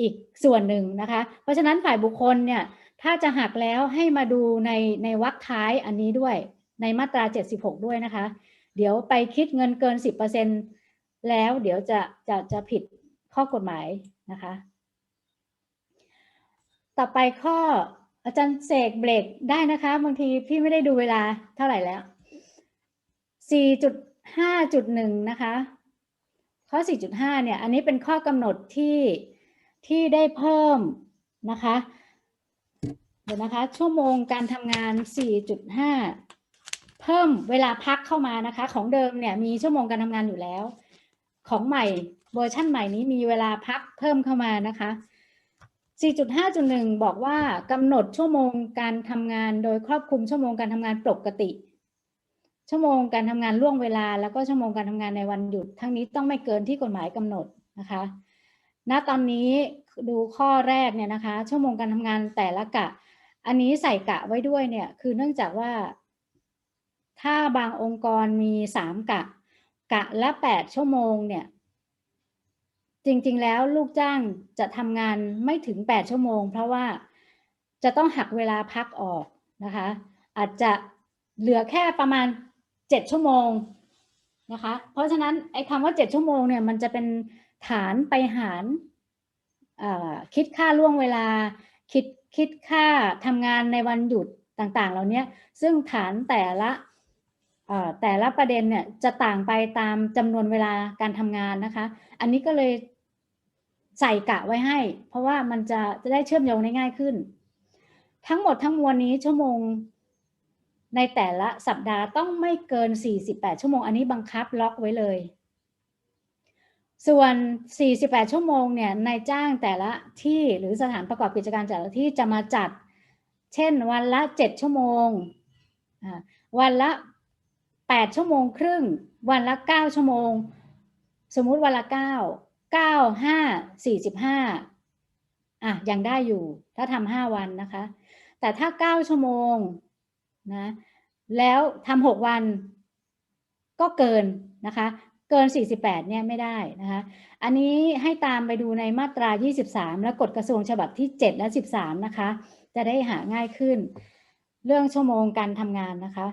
อีกส่วนหนึ่งนะคะ เพราะฉะนั้นฝ่ายบุคคลเนี่ยถ้าจะหักแล้วให้มาดูในในวรรคท้ายอันนี้ด้วยในมาตรา 76 ด้วยนะคะ เดี๋ยวไปคิดเงินเกิน 10%แล้วเดี๋ยวจะจะจะผิดข้อกฎหมายนะคะ ต่อไปข้ออาจารย์เสกเบรกได้นะคะ บางทีพี่ไม่ได้ดูเวลาเท่าไหร่แล้ว 4.5.1 นะคะ ข้อ 4.5 เนี่ย อันนี้เป็นข้อกำหนดที่ ที่ได้เพิ่มนะคะ เดี๋ยวนะคะ ชั่วโมงการทำงาน 4.5 เพิ่มเวลาพักเข้ามานะคะ ของเดิมเนี่ยมีชั่วโมงการทำงานอยู่แล้ว ของใหม่เวอร์ชั่นใหม่นี้มีเวลาพักเพิ่มเข้ามานะคะ 4.5.1 บอกว่ากำหนดชั่วโมงการทำงานโดยครอบคลุมชั่วโมงการทำงานปกติ ชั่วโมงการทำงานล่วงเวลา แล้วก็ชั่วโมงการทำงานในวันหยุด ทั้งนี้ต้องไม่เกินที่กฎหมายกำหนดนะคะ ณ ตอนนี้ ดูข้อแรกเนี่ยนะคะ ชั่วโมงการทำงานแต่ละกะ อันนี้ใส่กะไว้ด้วยเนี่ย คือเนื่องจากว่า ถ้าบางองค์กรมีสามกะ กะละแปดชั่วโมงเนี่ย จริงๆแล้วลูกจ้างจะทำงานไม่ถึง8ชั่วโมง เพราะว่าจะต้องหักเวลาพักออกนะคะ อาจจะเหลือแค่ประมาณ7ชั่วโมงนะคะ เพราะฉะนั้นไอ้คำว่า7ชั่วโมงเนี่ยมันจะเป็นฐานไปหาร คิดค่าล่วงเวลา คิดคิดค่าทำงานในวันหยุดต่างๆ เหล่านี้ซึ่งฐานแต่ละแต่ละประเด็นเนี่ยจะต่างไปตามจำนวนเวลาการทำงานนะคะ อันนี้ก็เลยใส่กะไว้ให้ เพราะว่ามันจะจะได้เชื่อมโยงได้ง่ายขึ้น ทั้งหมดทั้งมวลนี้ชั่วโมงในแต่ละสัปดาห์ต้องไม่เกิน 48 ชั่วโมง อันนี้บังคับล็อกไว้เลย ส่วน 48 ชั่วโมงเนี่ยนายจ้างแต่ละที่หรือสถานประกอบกิจการแต่ละที่จะมาจัด เช่นวันละ 7 ชั่วโมง วันละ 8 ชั่วโมงครึ่ง วันละ 9 ชั่วโมง สมมุติวันละ9เก้าห้าสี่สิบห้าอะยังได้อยู่ ถ้าทำห้าวันนะคะ แต่ถ้าเก้าชั่วโมงนะแล้วทำหกวันก็เกินนะคะ กิน 48 เนี่ยไม่ได้นะคะ อันนี้ให้ตามไปดูในมาตรา 23 และกฎกระทรวงฉบับที่ 7 และ 13 นะคะ จะได้หาง่ายขึ้น เรื่องชั่วโมงการทำงานนะคะ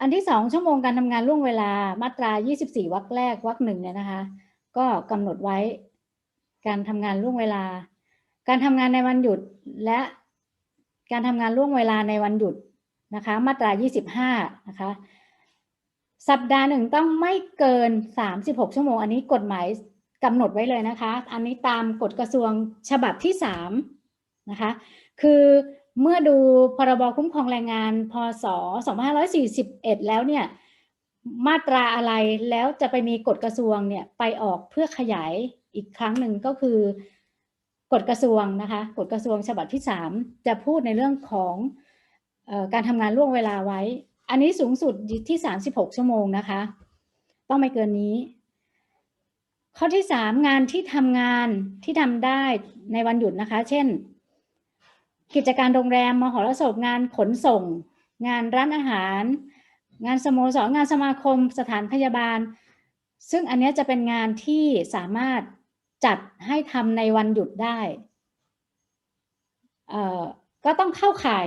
อันที่ 2 ชั่วโมงการทำงานล่วงเวลามาตรา 24วรรคแรกวรรคหนึ่งเนี่ยนะคะ ก็กำหนดไว้การทำงานล่วงเวลา การทำงานในวันหยุดและการทำงานล่วงเวลาในวันหยุดนะคะ มาตรา 25 นะคะ สัปดาห์หนึ่งต้องไม่เกิน 36 ชั่วโมง อันนี้กฎหมายกำหนดไว้เลยนะคะ อันนี้ตามกฎกระทรวงฉบับที่3นะคะ คือเมื่อดูพรบคุ้มครองแรงงาน พศ 2541 แล้วเนี่ย มาตราอะไรแล้วจะไปมีกฎกระทรวงเนี่ยไปออกเพื่อขยายอีกครั้งหนึ่งก็คือกฎกระทรวงนะคะ กฎกระทรวงฉบับที่ 3 จะพูดในเรื่องของอการทำงานล่วงเวลาไว้ อันนี้สูงสุดที่ 36 ชั่วโมงนะคะ ต้องไม่เกินนี้ ข้อที่ 3 งานที่ทำงานที่ทำได้ในวันหยุดนะคะ เช่น กิจการโรงแรมมหรสพงานขนส่ง งานร้านอาหาร งานสโมสรงานสมาคม สถานพยาบาล ซึ่งอันนี้จะเป็นงานที่สามารถจัดให้ทำในวันหยุดได้ ก็ต้องเข้าข่าย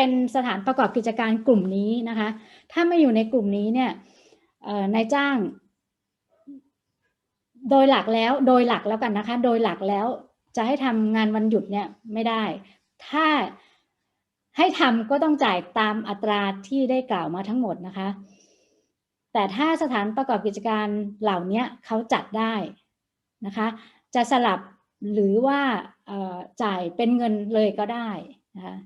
เป็นสถานประกอบกิจการกลุ่มนี้นะคะ ถ้าไม่อยู่ในกลุ่มนี้เนี่ยนายจ้าง โดยหลักแล้วโดยหลักแล้วกันนะคะ โดยหลักแล้วจะให้ทำงานวันหยุดเนี่ยไม่ได้ ถ้าให้ทำก็ต้องจ่ายตามอัตราที่ได้กล่าวมาทั้งหมดนะคะ แต่ถ้าสถานประกอบกิจการเหล่านี้เขาจัดได้นะคะ จะสลับหรือว่าจ่ายเป็นเงินเลยก็ได้นะคะ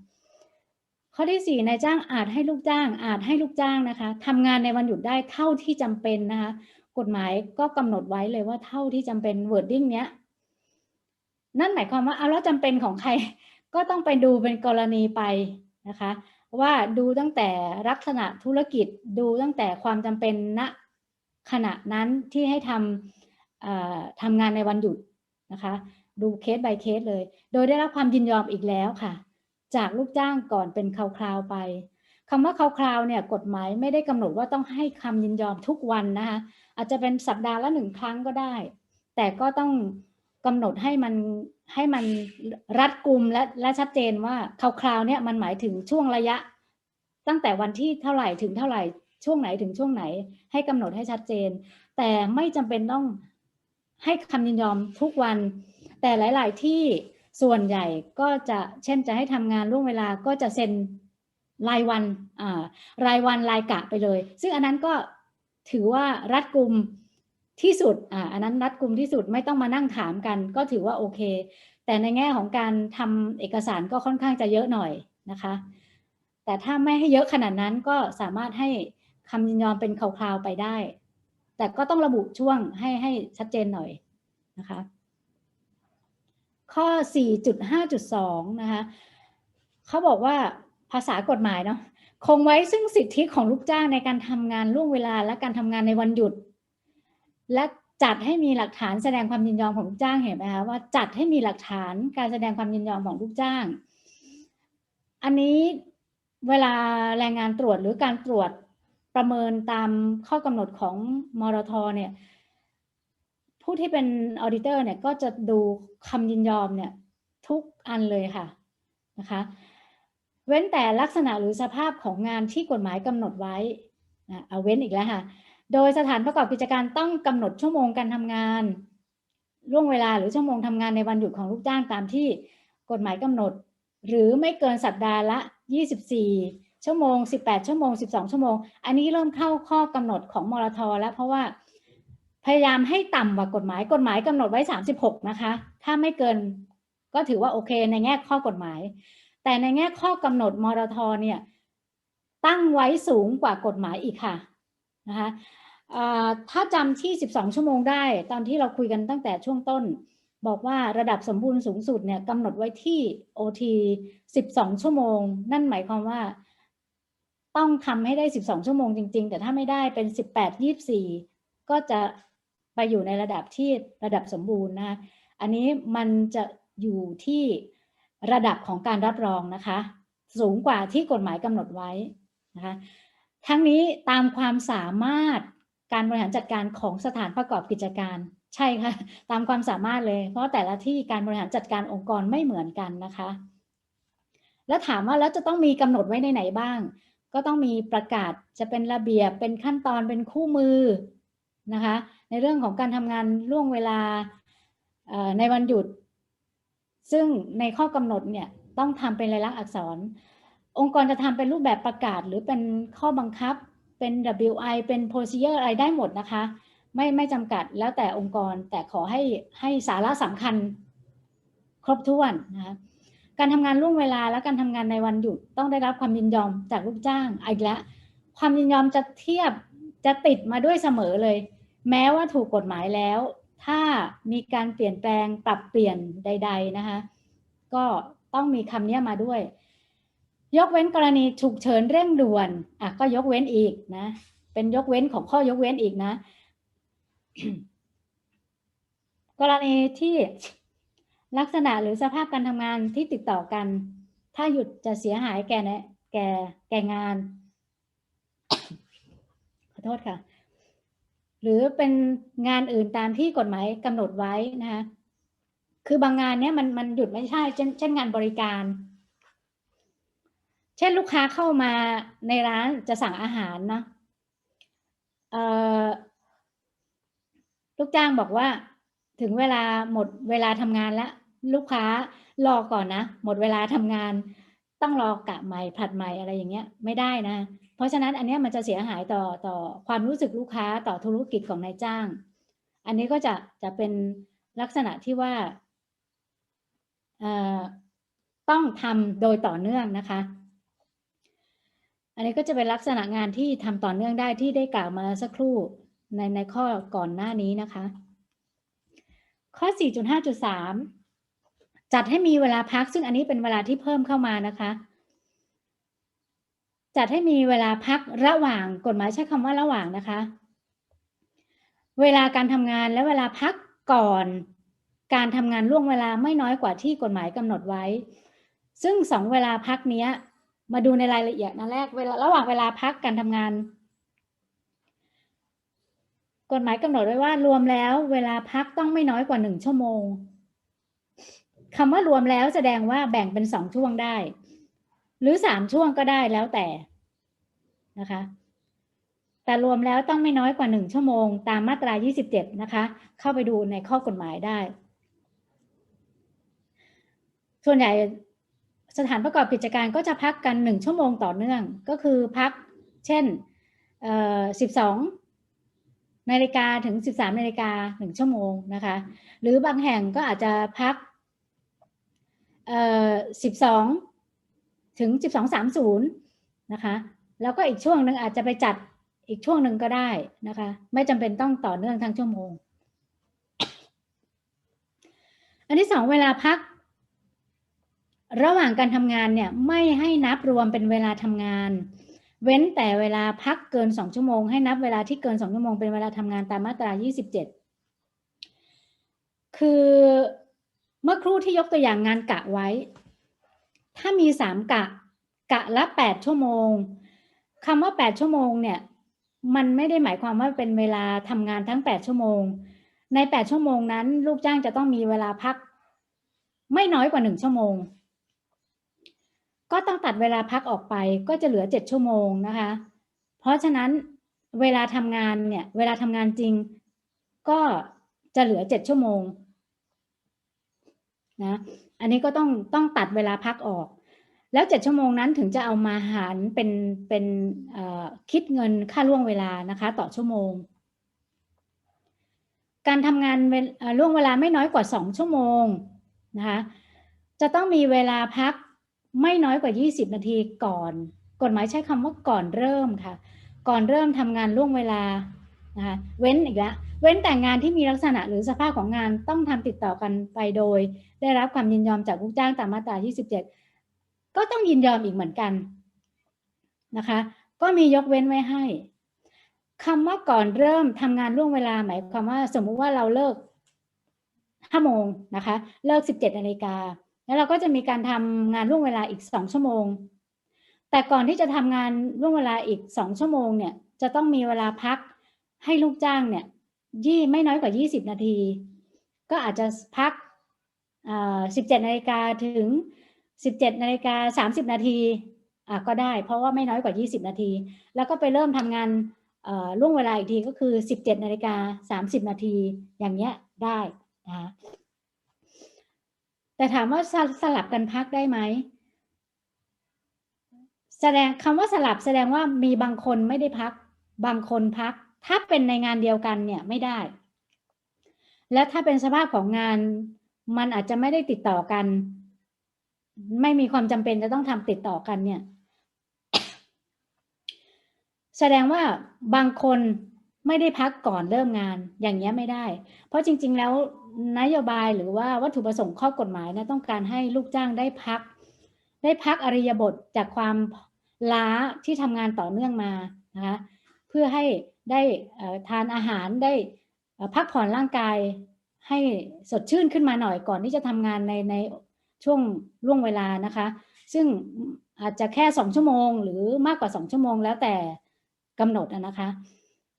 ข้อที่ 4นายจ้างอาจให้ลูกจ้าง อาจให้ลูกจ้างนะคะทำงานในวันหยุดได้เท่าที่จำเป็นนะคะกฎหมายก็กำหนดไว้เลยว่าเท่าที่จำเป็น wording เนี้ยนั่นหมายความว่าเอาแล้วจำเป็นของใครก็ต้องไปดูเป็นกรณีไปนะคะ ว่าดูตั้งแต่ลักษณะธุรกิจดูตั้งแต่ความจำเป็นณขณะนั้นที่ให้ทำทำงานในวันหยุดนะคะ ดูเคส by เคสเลย โดยได้รับความยินยอมอีกแล้วค่ะ จากลูกจ้างก่อนเป็นคราวๆไปคำว่าคราวๆเนี่ยกฎหมายไม่ได้กำหนดว่าต้องให้คำยินยอมทุกวันนะคะอาจจะเป็นสัปดาห์ละหนึ่งครั้งก็ได้ แต่ก็ต้องกำหนดให้มันให้มันรัดกุมและและชัดเจนว่าคราวๆเนี่ยมันหมายถึงช่วงระยะ ตั้งแต่วันที่เท่าไหร่ถึงเท่าไหร่ช่วงไหนถึงช่วงไหน ให้กำหนดให้ชัดเจน แต่ไม่จำเป็นต้องให้คำยินยอมทุกวัน แต่หลาย ๆ ที่ ส่วนใหญ่ก็จะเช่นจะให้ทำงานล่วงเวลาก็จะเซ็นรายวันอ่ารายวันรายกะไปเลย ซึ่งอันนั้นก็ถือว่ารัดกุมที่สุดอ่าอันนั้นรัดกุมที่สุดไม่ต้องมานั่งถามกัน ก็ถือว่าโอเค แต่ในแง่ของการทำเอกสารก็ค่อนข้างจะเยอะหน่อยนะคะ แต่ถ้าไม่ให้เยอะขนาดนั้นก็สามารถให้คำยินยอมเป็นคราวๆไปได้ แต่ก็ต้องระบุช่วงให้ให้ชัดเจนหน่อยนะคะ ข้อ 4.5.2 นะคะเขาบอกว่าภาษากฎหมายเนาะคงไว้ซึ่งสิทธิของลูกจ้างในการทำงานล่วงเวลาและการทำงานในวันหยุด และจัดให้มีหลักฐานแสดงความยินยอมของลูกจ้างเห็นไหมคะว่าจัดให้มีหลักฐานการแสดงความยินยอมของลูกจ้าง อันนี้เวลาแรงงานตรวจหรือการตรวจประเมินตามข้อกำหนดของมรทเนี่ย ผู้ที่เป็นออดิเตอร์เนี่ยก็จะดูคำยินยอมเนี่ยทุกอันเลยค่ะนะคะ เว้นแต่ลักษณะหรือสภาพของงานที่กฎหมายกำหนดไว้นะเอาเว้นอีกแล้วค่ะ โดยสถานประกอบกิจการต้องกำหนดชั่วโมงการทำงานล่วงเวลาหรือชั่วโมงทำงานในวันหยุดของลูกจ้างตามที่กฎหมายกำหนด หรือไม่เกินสัปดาห์ละ 24 ชั่วโมง 18 ชั่วโมง 12 ชั่วโมง อันนี้เริ่มเข้าข้อกำหนดของมรทแล้วเพราะว่า พยายามให้ต่ำกว่ากฎหมายกฎหมายกำหนดไว้ 36 นะคะ ถ้าไม่เกินก็ถือว่าโอเคในแง่ข้อกฎหมาย แต่ในแง่ข้อกำหนดมรทเนี่ยตั้งไว้สูงกว่ากฎหมายอีกค่ะนะคะถ้าจำที่ 12 ชั่วโมงได้ ตอนที่เราคุยกันตั้งแต่ช่วงต้น บอกว่าระดับสมบูรณ์สูงสุดเนี่ยกำหนดไว้ที่ OT 12 ชั่วโมง นั่นหมายความว่า ต้องทำให้ได้ 12 ชั่วโมงจริง ๆ แต่ถ้าไม่ได้เป็น 18 24 ก็จะ ไปอยู่ในระดับที่ระดับสมบูรณ์นะอันนี้มันจะอยู่ที่ระดับของการรับรองนะคะ สูงกว่าที่กฎหมายกำหนดไว้นะคะทั้งนี้ตามความสามารถการบริหารจัดการของสถานประกอบกิจการใช่ค่ะ ตามความสามารถเลย เพราะแต่ละที่การบริหารจัดการองค์กรไม่เหมือนกันนะคะ แล้วถามว่าแล้วจะต้องมีกำหนดไว้ในไหนบ้าง ก็ต้องมีประกาศจะเป็นระเบียบเป็นขั้นตอนเป็นคู่มือนะคะ ในเรื่องของการทำงานล่วงเวลาในวันหยุด ซึ่งในข้อกำหนดเนี่ยต้องทำเป็นลายลักษณ์อักษร องค์กรจะทำเป็นรูปแบบประกาศ หรือเป็นข้อบังคับเป็น WI เป็น procedure อะไรได้หมดนะคะ ไม่ไม่จำกัดแล้วแต่องค์กรแต่ขอให้ให้สาระสำคัญครบถ้วนนะคะการทำงานล่วงเวลาและการทำงานในวันหยุดต้องได้รับความยินยอมจากลูกจ้างอีกแล้วความยินยอมจะเทียบจะติดมาด้วยเสมอเลย แม้ว่าถูกกฎหมายแล้ว ถ้ามีการเปลี่ยนแปลงปรับเปลี่ยนใด ๆนะคะ ก็ต้องมีคำนี้มาด้วย ยกเว้นกรณีฉุกเฉินเร่งด่วนอะก็ยกเว้นอีกนะ เป็นยกเว้นของข้อยกเว้นอีกนะ กรณีที่ลักษณะหรือสภาพการทำงานที่ติดต่อกัน ถ้าหยุดจะเสียหายแก่แก่แก่งาน ขอโทษค่ะ หรือเป็นงานอื่นตามที่กฎหมายกำหนดไว้นะคะคือบางงานเนี้ยมันมันหยุดไม่ใช่เช่นเช่นงานบริการ เช่นลูกค้าเข้ามาในร้านจะสั่งอาหารนะเอ่อลูกจ้างบอกว่าถึงเวลาหมดเวลาทำงานแล้ว ลูกค้ารอก่อนนะ หมดเวลาทำงาน ต้องรอกะใหม่ผัดใหม่อะไรอย่างเงี้ย ไม่ได้นะ ราะฉะนั้นอันนี้มันจะเสียหายต่อต่อความรู้สึกลูกค้าต่อธุรกิจของนายจ้าง อันนี้ก็จะจะเป็นลักษณะที่ว่าต้องทำโดยต่อเนื่องนะคะ อันนี้ก็จะเป็นลักษณะงานที่ทำต่อเนื่องได้ที่ได้กล่าวมาสักครู่ในในข้อก่อนหน้านี้นะคะ ข้อ 4.5.3 จัดให้มีเวลาพักซึ่งอันนี้เป็นเวลาที่เพิ่มเข้ามานะคะ จัดให้มีเวลาพักระหว่างกฎหมายใช้คำว่าระหว่างนะคะ เวลาการทำงานและเวลาพักก่อน การทำงานล่วงเวลาไม่น้อยกว่าที่กฎหมายกำหนดไว้ ซึ่งสองเวลาพักนี้มาดูในรายละเอียดนะแรกเวลาระหว่างเวลาพักการทำงาน กฎหมายกำหนดไว้ว่ารวมแล้ว เวลาพักต้องไม่น้อยกว่าหนึ่งชั่วโมงคำว่ารวมแล้วแสดงว่าแบ่งเป็นสองช่วงได้ หรือสามช่วงก็ได้แล้วแต่นะคะ แต่รวมแล้วต้องไม่น้อยกว่าหนึ่งชั่วโมง ตามมาตรา 27 นะคะ เข้าไปดูในข้อกฎหมายได้ ส่วนใหญ่สถานประกอบกิจการก็จะพักกันหนึ่งชั่วโมงต่อเนื่อง ก็คือพักเช่นเอ่อ12นาฬิกาถึง13นาฬิกาหนึ่งชั่วโมงนะคะ หรือบางแห่งก็อาจจะพักเอ่อ12 ถึง 12.30 นะคะ แล้วก็อีกช่วงหนึ่งอาจจะไปจัดอีกช่วงหนึ่งก็ได้นะคะ ไม่จำเป็นต้องต่อเนื่องทั้งชั่วโมง อันที่สองเวลาพัก ระหว่างการทำงานเนี่ยไม่ให้นับรวมเป็นเวลาทำงาน เว้นแต่เวลาพักเกินสองชั่วโมง ให้นับเวลาที่เกินสองชั่วโมงเป็นเวลาทำงานตามมาตรา 27 คือเมื่อครู่ที่ยกตัวอย่างงานกะไว้ ถ้ามีสามกะ กะละแปดชั่วโมงคำว่าแปดชั่วโมงเนี่ย มันไม่ได้หมายความว่าเป็นเวลาทำงานทั้งแปดชั่วโมง ในแปดชั่วโมงนั้น ลูกจ้างจะต้องมีเวลาพัก ไม่น้อยกว่าหนึ่งชั่วโมง ก็ต้องตัดเวลาพักออกไปก็จะเหลือเจ็ดชั่วโมงนะคะ เพราะฉะนั้นเวลาทำงานเนี่ย เวลาทำงานจริง ก็จะเหลือเจ็ดชั่วโมงนะ อันนี้ก็ต้องต้องตัดเวลาพักออก แล้วเจ็ดชั่วโมงนั้นถึงจะเอามาหารเป็นเป็นคิดเงินค่าล่วงเวลานะคะ ต่อชั่วโมง การทำงานล่วงเวลาไม่น้อยกว่าสองชั่วโมงนะคะจะต้องมีเวลาพักไม่น้อยกว่า 20 นาทีก่อน กฎหมายใช้คำว่าก่อนเริ่มค่ะ ก่อนเริ่มทำงานล่วงเวลา นะคะเว้นอีกแล้วเว้นแต่งานที่มีลักษณะหรือสภาพของงานต้องทำติดต่อกันไปโดย ได้รับความยินยอมจากลูกจ้างตามมาตรา 27 ก็ต้องยินยอมอีกเหมือนกันนะคะ ก็มียกเว้นไว้ให้คำว่าก่อนเริ่มทำงานล่วงเวลาหมายความว่าสมมุติว่าเราเลิก5โมงนะคะ เลิก 17นาฬิกาแล้วเราก็จะมีการทำงานล่วงเวลาอีก2ชั่วโมง แต่ก่อนที่จะทำงานล่วงเวลาอีก2ชั่วโมงเนี่ยจะต้องมีเวลาพัก ให้ลูกจ้างเนี่ยยี่ไม่น้อยกว่า 20 นาที ก็อาจจะพัก17นาฬิกาถึง 17นาฬิกา30 นาทีก็ได้ เพราะว่าไม่น้อยกว่า 20 นาที แล้วก็ไปเริ่มทำงานล่วงเวลาอีกทีก็คือ 17นาฬิกา30 นาทีอย่างเงี้ยได้นะแต่ถามว่าสลับกันพักได้ไหมแสดงคำว่าสลับแสดงว่ามีบางคนไม่ได้พัก บางคนพัก ถ้าเป็นในงานเดียวกันเนี่ยไม่ได้ และถ้าเป็นสภาพของงานมันอาจจะไม่ได้ติดต่อกัน ไม่มีความจำเป็นจะต้องทำติดต่อกันเนี่ย แสดงว่าบางคนไม่ได้พักก่อนเริ่มงานอย่างเงี้ยไม่ได้ เพราะจริง ๆ แล้วนโยบายหรือว่าวัตถุประสงค์ข้อกฎหมายนะต้องการให้ลูกจ้างได้พัก ได้พักอริยบทจากความล้าที่ทำงานต่อเนื่องมานะคะเพื่อให้ ได้ทานอาหารได้พักผ่อนร่างกายให้สดชื่นขึ้นมาหน่อยก่อนที่จะทำงานในในช่วงล่วงเวลานะคะ ซึ่งอาจจะแค่สองชั่วโมง หรือมากกว่าสองชั่วโมงแล้วแต่กำหนดนะคะ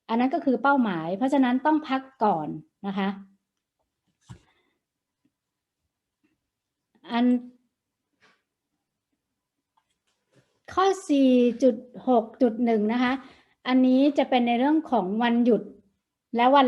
อันนั้นก็คือเป้าหมาย เพราะฉะนั้นต้องพักก่อนนะคะ อันข้อ 4.6.1 นะคะ อันนี้จะเป็นในเรื่องของวันหยุดและวัน